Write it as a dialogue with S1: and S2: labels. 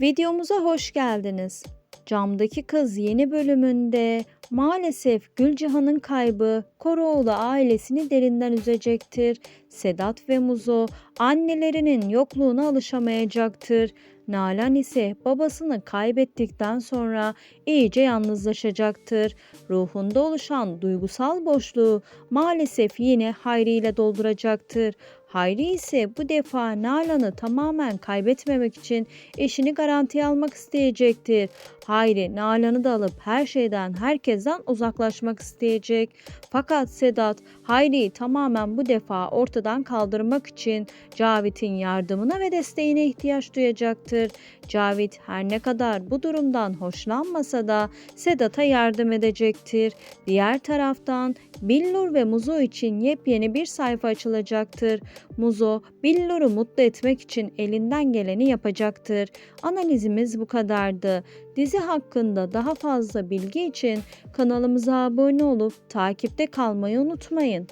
S1: Videomuza hoş geldiniz. Camdaki Kız yeni bölümünde maalesef Gülcihan'ın kaybı Koroğlu ailesini derinden üzecektir. Sedat ve Muzo annelerinin yokluğuna alışamayacaktır. Nalan ise babasını kaybettikten sonra iyice yalnızlaşacaktır. Ruhunda oluşan duygusal boşluğu maalesef yine Hayri ile dolduracaktır. Hayri ise bu defa Nalan'ı tamamen kaybetmemek için eşini garantiye almak isteyecektir. Hayri Nalan'ı da alıp her şeyden herkesten uzaklaşmak isteyecek. Fakat Sedat Hayri'yi tamamen bu defa ortadan kaldırmak için Cavit'in yardımına ve desteğine ihtiyaç duyacaktır. Cavit her ne kadar bu durumdan hoşlanmasa da Sedat'a yardım edecektir. Diğer taraftan Billur ve Muzo için yepyeni bir sayfa açılacaktır. Muzo, Billur'u mutlu etmek için elinden geleni yapacaktır. Analizimiz bu kadardı. Dizi hakkında daha fazla bilgi için kanalımıza abone olup takipte kalmayı unutmayın.